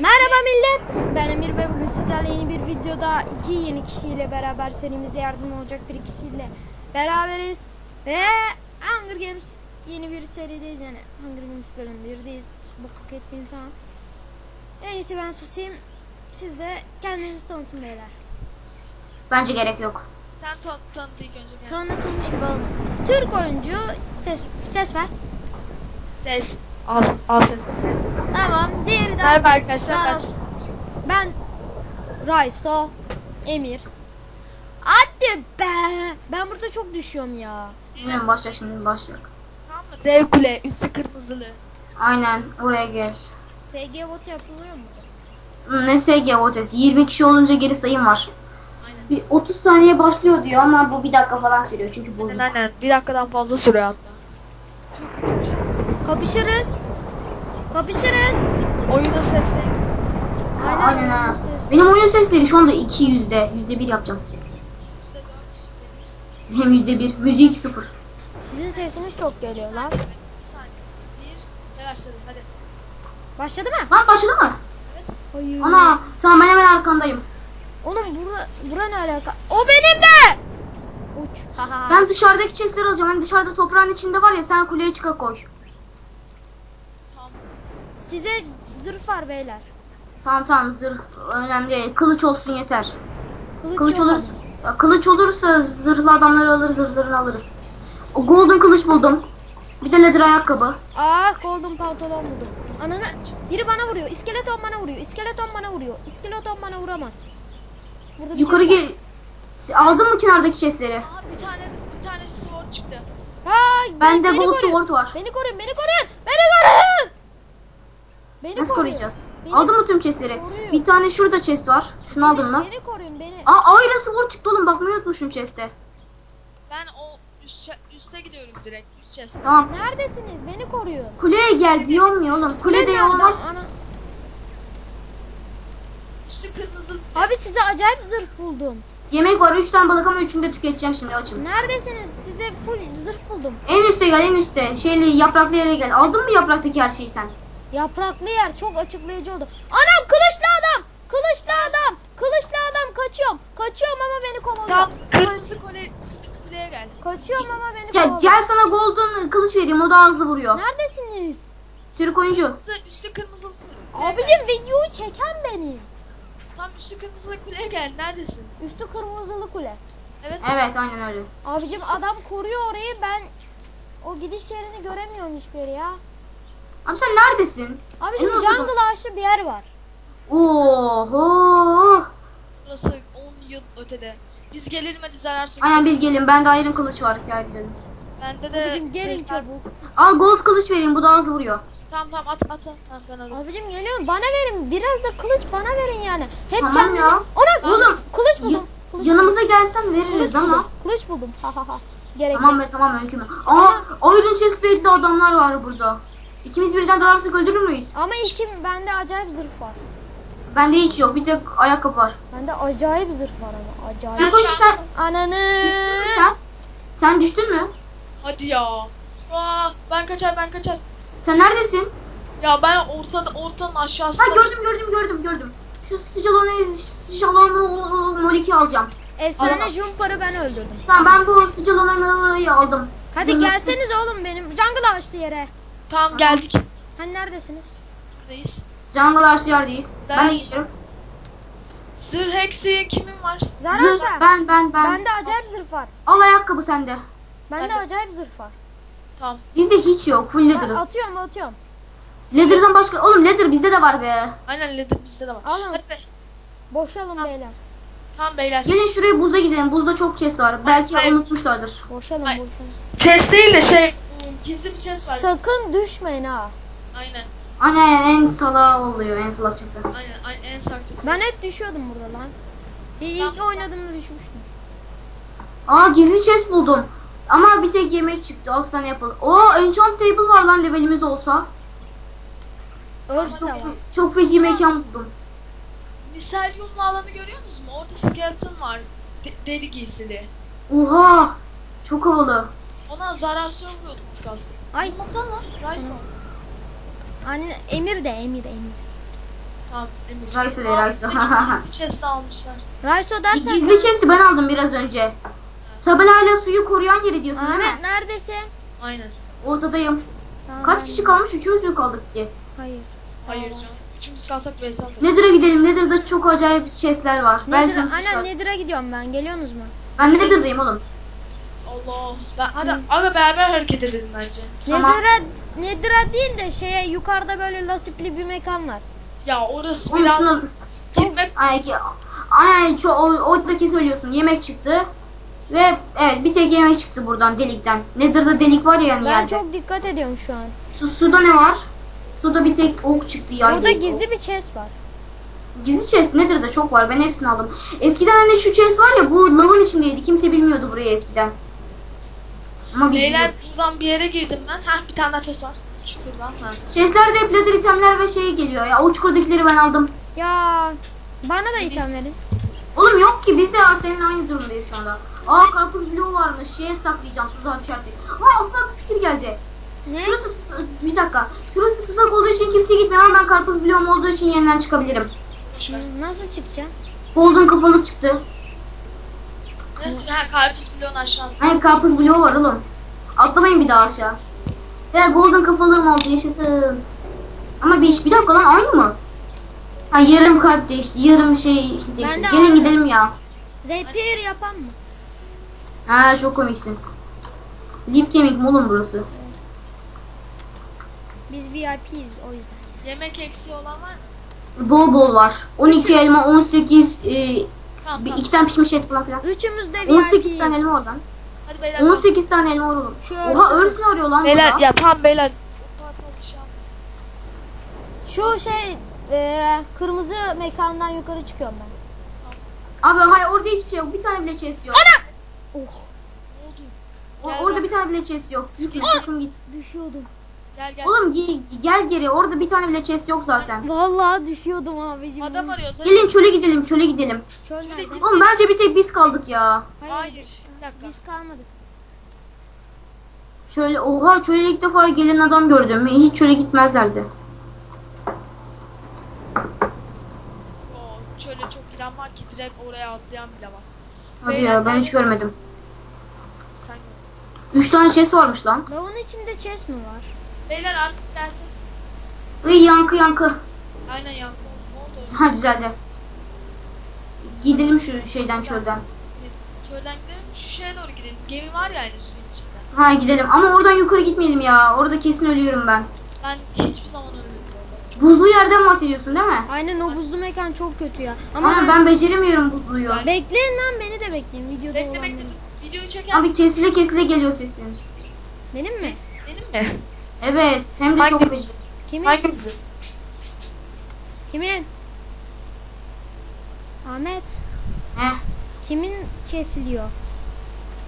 Merhaba millet. Ben Emir ve bugün sizlerle yeni bir videoda iki yeni kişiyle beraber serimizde yardım olacak bir kişiyle beraberiz. Ve Hunger Games yeni bir serideyiz yani. Hunger Games bölüm 1'deyiz. Bakık etmeyin falan. En iyisi ben susayım. Siz de kendinizi tanıtın beyler. Bence gerek yok. Sen tan tanıt ilk önce kendini. Tanıtılmış gibi oldum. Türk oyuncu ses ses ver. Ses. Al, al ses. Tamam. Diğeri de Merhaba arkadaşlar. Zarar. Ben Rayso Emir. Hadi be. Ben burada çok düşüyorum ya. Şimdi başlayacak şimdi başlayacak. tamam mı? Dev kule, üstü kırmızılı. Aynen oraya gel. SG vote yapılıyor mu? Ne SG votesi 20 kişi olunca geri sayım var. Aynen. Bir 30 saniye başlıyor diyor ama bu bir dakika falan sürüyor çünkü bozuk. Aynen aynen. Bir dakikadan fazla sürüyor hatta. Çok kötü bir şey. Kapışırız. Kapışırız. Oyunun sesleriniz. Aynen, Aynen ha. ses. Benim oyun sesleri şu anda 2 yüzde. Yüzde bir yapacağım. Hem yüzde bir. Müzik sıfır. Sizin sesiniz çok geliyor lan. Başladı? Hadi. Başladı mı? Lan başladı mı? Hayır. Ana tamam ben hemen arkandayım. Oğlum bura, bura ne alaka? O benim de. Uç. Ben dışarıdaki chestleri alacağım. Hani dışarıda toprağın içinde var ya sen kuleye çıka koy. Size zırh var beyler. Tamam tamam zırh önemli değil. Kılıç olsun yeter. Kılıç, Kılıç ya kılıç olursa zırhlı adamları alır, zırhlarını alırız. O golden kılıç buldum. Bir de leather ayakkabı. Ah golden pantolon buldum. Ananı biri bana vuruyor. İskeleton bana vuruyor. İskeleton bana vuruyor. İskeleton bana vuramaz. Burada bir Yukarı gel. Aldın mı kenardaki chestleri? Bir tane bir tane sword çıktı. Ay, Bende beni gold koruyun. sword var. Beni koruyun, beni koruyun, beni koruyun. Beni Nasıl koruyun. koruyacağız? Beni- Aldın mı tüm chestleri? Koruyor. Bir tane şurada chest var. Şunu aldın mı? Beni koruyun, beni. Aa iron sword çıktı oğlum bakmayı unutmuşum chest'e. Ben o üst, üste gidiyorum direkt. Üst chest. Tamam. Neredesiniz? Beni koruyun. Kuleye gel diyorum ya oğlum. Kule de nerede? olmaz. Ana- Üstü kırmızı. Abi size acayip zırh buldum. Yemek var 3 tane balık ama 3'ünü de tüketeceğim şimdi açım. Neredesiniz? Size full zırh buldum. En üste gel en üste. Şeyli yapraklı yere gel. Aldın mı yapraktaki her şeyi sen? Yapraklı yer çok açıklayıcı oldu. Anam kılıçlı adam! Kılıçlı adam! Kılıçlı adam kaçıyorum. Kaçıyorum ama beni kovalıyor. Tam kırmızı kule, kuleye gel. Kaçıyorum ama beni Gel, kovalıyor. gel sana golden kılıç vereyim o daha hızlı vuruyor. Neredesiniz? Türk oyuncu. Kırmızı, üstü kırmızı kuleye gel. Abicim videoyu çeken benim. Tam üstü kırmızı kuleye gel. Neredesin? Üstü kırmızılı kule. Evet. Evet aynen öyle. Abicim adam koruyor orayı ben o gidiş yerini göremiyorum hiçbir ya. Abi sen neredesin? Abicim En ortada. jungle ağaçlı bir yer var. Oho. Burası 10 yıl ötede. Biz gelelim hadi zarar sok. Aynen biz gelin. Bende iron kılıç var. Gel gidelim. Bende de Abicim gelin şey var. çabuk. Al gold kılıç vereyim. Bu daha hızlı vuruyor. Tamam tamam at at. Ha, ben alırım. Abicim geliyorum bana verin biraz da kılıç bana verin yani. Hep Tamam kendini... ya. Ona Oğlum, kılıç buldum. Kılıç yanımıza gelsen Kılıç veririz buldum. ama. Kılıç buldum. Ha ha ha. Gerek Tamam yok. be tamam öykü mü? Aa iron chestplate'li adamlar var burada. İkimiz birden dalarsak öldürür müyüz? Ama iki bende acayip zırh var. Bende hiç yok. Bir tek ayakkabı var. Bende acayip zırh var ama acayip. Oyuncu sen Ananı. düştün mü sen? Sen düştün mü? Hadi ya. Aa, ben kaçar ben kaçar. Sen neredesin? Ya ben ortada ortanın aşağısında. Ha gördüm gördüm gördüm gördüm. Şu sıcalonu sıcalonu moliki alacağım. Efsane Araba. Jumper'ı ben öldürdüm. Tamam ben bu sıcalonu aldım. Hadi Zırhlı- gelseniz oğlum benim jungle açtı yere. Tamam geldik. Hani neredesiniz? Buradayız. Jungle yerdeyiz. Ben de Ders- geliyorum. Zırh heksi kimin var? Zarar Zırh, sen. ben ben ben. Bende acayip zırh var. Al ayakkabı sende. Bende Bende- acayip zırh var. Tamam. Bizde hiç yok. Full Ben leather'ız. atıyorum atıyorum. Leather'dan başka... Oğlum leather bizde de var be. Aynen leather bizde de var. Alın. Hadi be. Boşalın beyler. Tamam beyler. Gelin şuraya buza gidelim. Buzda çok chest var. Belki Hayır. unutmuşlardır. Boşalın Ay. boşalın. Chest değil de şey gizli bir chest var. Sakın düşmeyin ha. Aynen. Aynen en salağı oluyor. En salakçası. Aynen, aynen en sakçısı. Ben hep düşüyordum burada lan. Bir ilk oynadığımda düşmüştüm. Aa gizli chest buldum. Ama bir tek yemek çıktı. 6 tane yapalım. Oo enchant table var lan levelimiz olsa. Örs de var. Çok feci mekan buldum. Miselyumlu alanı görüyorsunuz mu? Orada skeleton var. De- deri giysili. Oha. Çok havalı. Ona zarar söylüyordum az kalsın. Ay Olmasana lan. Ryson. anne Emir de Emir Emir. Tamam Emir. Rayso de, Aa, Rayso. buradaki Gizli chest almışlar. Rayso dersen Gizli chest'i ben aldım biraz önce. Tabelayla suyu koruyan yeri diyorsun değil Ahmet mi? neredesin? Aynen. Ortadayım. Tamam, Kaç kişi kalmış? Üçümüz mü kaldık ki? Hayır. Hayır canım. Üçümüz kalsak vs atarız. Nether'a gidelim. Nether'da çok acayip chest'ler var. Belki Nedir'a, unutmuşlar. aynen Nedir'a gidiyorum ben. Geliyorsunuz mu? Ben Nether'dayım oğlum. Allah. Ben, hadi aga beraber hareket edelim bence. Tamam. Nedir'a, Nedir'a değil de şeye yukarıda böyle lasipli bir mekan var. Ya orası Oğlum biraz şuna... gitmek Ay, Aynen ço o, oradaki söylüyorsun. Yemek çıktı. Ve evet bir tek yemek çıktı buradan delikten. Nether'da delik var ya yani Ben yerde. çok dikkat ediyorum şu an. Su, suda ne var? Suda bir tek ok çıktı ya. Burada gizli bir chest var. Gizli chest Nether'da çok var. Ben hepsini aldım. Eskiden hani şu chest var ya bu lavın içindeydi. Kimse bilmiyordu burayı eskiden. Ama biz Beyler buradan bir yere girdim ben. Heh bir tane daha chest var. Çukurdan ha. Chestlerde hep itemler ve şey geliyor ya. O çukurdakileri ben aldım. Ya bana da item verin. Oğlum yok ki biz de ya senin aynı durumdayız şu anda. Aa karpuz bloğu varmış. Şeye saklayacağım tuzağa düşersek. Aa aklıma bir fikir geldi. Ne? Şurası bir dakika. Şurası tuzak olduğu için kimse gitmiyor ama ben karpuz bloğum olduğu için yeniden çıkabilirim. Nasıl çıkacağım? Golden kafalık çıktı. Neyse ha karpuz bloğun aşağısı. Hayır karpuz bloğu var oğlum. Atlamayın bir daha aşağı. Ya golden kafalığım oldu yaşasın. Ama bir iş bir dakika lan aynı mı? Ha yarım kalp değişti. Yarım şey değişti. de Gelin gidelim ya. Repair yapan mı? Ha çok komiksin. Lif kemik mi oğlum burası? Biz VIP'yiz o yüzden. Yemek eksiği olan var mı? Bol bol var. 12 elma, 18, e, Tamam bir, tamam. iki tane pişmiş et falan filan. Üçümüz de 18 tane VIP'yiz. elma lan. Hadi beyler. 18 tane elma var oğlum. Şu Oha örsün. örs ne arıyor lan Beyler burada? ya tamam beyler. Şu şey e, kırmızı mekandan yukarı çıkıyorum ben. Abi hayır orada hiçbir şey yok. Bir tane bile chest yok. Oh Ne oldu? O- orada bir tane bile chest yok. Gitme sakın git. düşüyordum. Gel gel. Oğlum ge- gel geri. Orada bir tane bile chest yok zaten. Vallahi düşüyordum abicim. Adam arıyoruz. hadi. Gelin çöle gidelim, çöle gidelim. Çöl nerede? Oğlum bence bir tek biz kaldık ya. Hayır, Hayır. bir- dakika. biz kalmadık. Şöyle oha çöle ilk defa gelen adam gördüm. Hiç çöle gitmezlerdi. Oo, şöyle çok giren var ki direkt oraya atlayan bile var. Hadi ya ben hiç görmedim. Sen gör. 3 tane chest varmış lan. Lavın içinde chest mi var? Beyler artık derseniz. Iy yankı yankı. Aynen yankı. Ne oldu? Ha düzeldi. Gidelim şu şeyden çölden. Şuradan gidelim. Şu şeye doğru gidelim. Gemi var ya aynı suyun içinde. Ha gidelim ama oradan yukarı gitmeyelim ya. Orada kesin ölüyorum ben. Ben hiçbir zaman ölmedim. Buzlu yerden bahsediyorsun değil mi? Aynen o buzlu mekan çok kötü ya. Ama Ama ben... ben beceremiyorum buzluyu. Bekleyin lan beni de bekleyin videoda Bekle olan bekle dur. Videoyu çeken Abi kesile kesile geliyor sesin. Benim mi? benim mi? Evet hem de çok Hangisi? feci. Kimin? Hangimizi? Kimin? Ahmet. Heh. Kimin kesiliyor?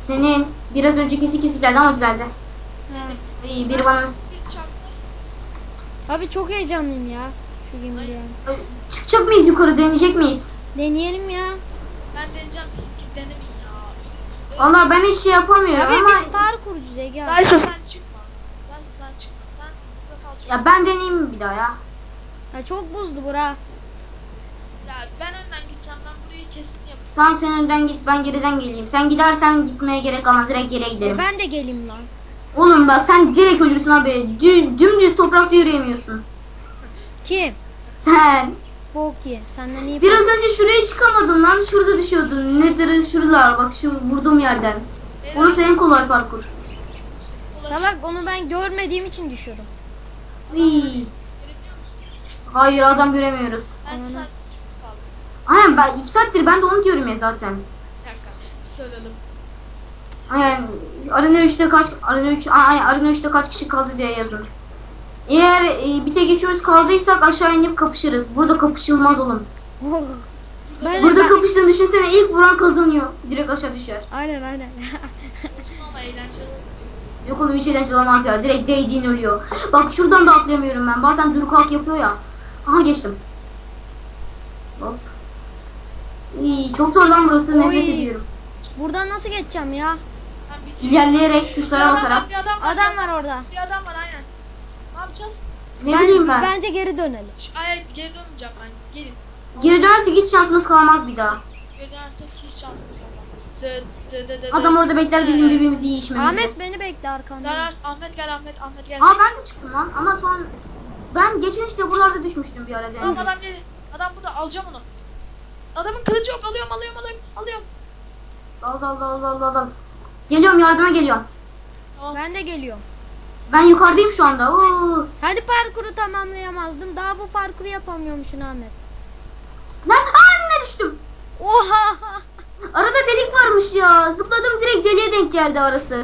Senin biraz önce kesik kesik geldi ama düzeldi. Ha. İyi biri bana. Abi çok heyecanlıyım ya. Şu gemiye. çıkacak mıyız yukarı deneyecek miyiz? Deneyelim ya. Ben deneyeceğim siz git denemeyin ya. Vallahi ben hiç şey yapamıyorum Abi ama biz parkurcuyuz Ege abi. Rayso sen çıkma. Rayso sen çıkma. Sen burada kal. çünkü. Ya ben deneyeyim bir daha ya. Ya çok buzlu bura. Ya ben önden gideceğim. Ben burayı kesin yapacağım. Tamam sen önden git ben geriden geleyim. Sen gidersen gitmeye gerek kalmaz direkt geriye E gidelim. ben de geleyim lan. Oğlum bak sen direkt ölürsün abi. Dü- dümdüz toprakta yürüyemiyorsun. Kim? Sen Bok ye. Senden iyi. biraz önce şuraya çıkamadın lan. Şurada düşüyordun. Nedir şurada bak şu vurduğum yerden. Orası en kolay parkur. Salak onu ben görmediğim için düşüyorum. Iy. Hayır adam göremiyoruz. Ben. Aynen ben iki saattir ben de onu diyorum ya zaten. Bir dakika. Bir söyleyelim. Aynen Arena 3'te kaç Arena 3 ay Arena 3'te kaç kişi kaldı diye yazın. Eğer e, bir tek üçümüz kaldıysak aşağı inip kapışırız. Burada kapışılmaz oğlum. Ben, Burada ben- kapıştığını düşünsene ilk vuran kazanıyor. Direkt aşağı düşer. Aynen aynen. Ama eğlenceli. Yok oğlum hiç eğlenceli olmaz ya. Direkt değdiğin ölüyor. Bak şuradan da atlayamıyorum ben. Bazen dur kalk yapıyor ya. Aha geçtim. Hop. İyi, çok zor lan burası. Nefret ediyorum. Buradan nasıl geçeceğim ya? Ben İlerleyerek tuşlara basarak. Bir adam var. Adam var orada. Bir adam var aynen. Ne yapacağız? Ne bileyim ben. Bence geri dönelim. Ay geri dönmeyeceğim ben. Gelin. Geri dönersek hiç şansımız kalmaz bir daha. Geri dönersek hiç şansımız olmaz. Dı, dı, dı, dı, Adam orada bekler bizim birbirimizi iyi içmemizi. Ahmet beni bekle arkanda. Gel Ahmet gel Ahmet Ahmet gel. Aa ben de çıktım lan ama son ben geçen işte buralarda düşmüştüm bir ara Tamam denize. adam geliyor. Adam burada alacağım onu. Adamın kılıcı yok alıyorum alıyorum alıyorum alıyorum. Dal dal dal dal dal dal. Geliyorum yardıma geliyorum. Ben de geliyorum. Ben yukarıdayım şu anda. Oo. Hadi parkuru tamamlayamazdım. Daha bu parkuru yapamıyormuşsun Ahmet. Lan aa ne düştüm. Oha! Arada delik varmış ya. Zıpladım direkt deliğe denk geldi arası.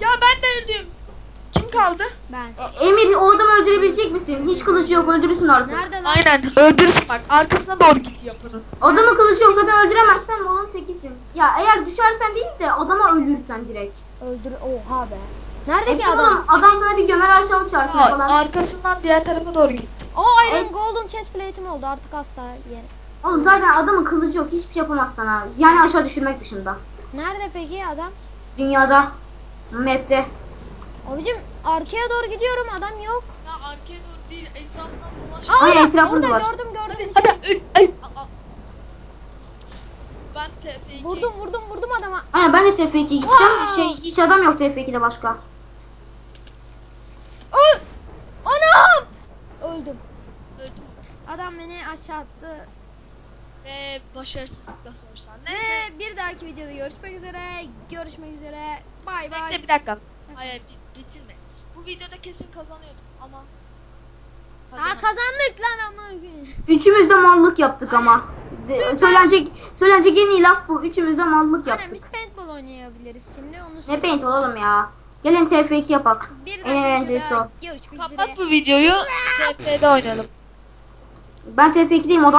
Ya ben de öldüm. Kim kaldı? Ben. E, Emir o adamı öldürebilecek misin? Hiç kılıcı yok öldürürsün artık. Nerede lan? Aynen öldürürsün bak arkasına doğru git yapının. Adamın kılıcı yok zaten öldüremezsen malın tekisin. Ya eğer düşersen değil de adama öldürürsen direkt. Öldür. Oha be. Neredeki E, adam? adam sana bir gömer aşağı uçarsın Aa, falan. arkasından diğer tarafa doğru git. O Iron Evet. Golden chest plate'im oldu artık asla yeni. Oğlum zaten adamın kılıcı yok hiçbir şey yapamaz sana. Yani aşağı düşürmek dışında. Nerede peki adam? Dünyada. Map'te. Abicim arkaya doğru gidiyorum adam yok. Ya arkaya doğru değil etrafından dolaş. Aa, Ay, orada, etrafında orada var. gördüm gördüm. Hadi hadi. Ay. Ben TP2. Vurdum vurdum vurdum adama. Aynen ben de TF2 gideceğim de şey hiç adam yok TF2'de başka. Öl! Anam! Öldüm. Öldüm. Adam beni aşağı attı. Ve başarısızlıkla sorsan. Neyse. Ve bir dahaki videoda görüşmek üzere. Görüşmek üzere. Bay bay. Bekle bir dakika. Hayır bit- bitirme. Bu videoda kesin kazanıyordum ama. Ha kazandık lan ama. Üçümüz de mallık yaptık ama. De- söylenecek söylenecek en iyi laf bu. Üçümüz de mallık Aynen yaptık. biz paintball oynayabiliriz şimdi. Onu Ne paint olalım ya. Gelin TF2 yapak. Bir En dahaki eğlencelisi videoda o. görüşmek üzere. Kapat bu videoyu. TP'de oynayalım. Ben TF2'deyim o da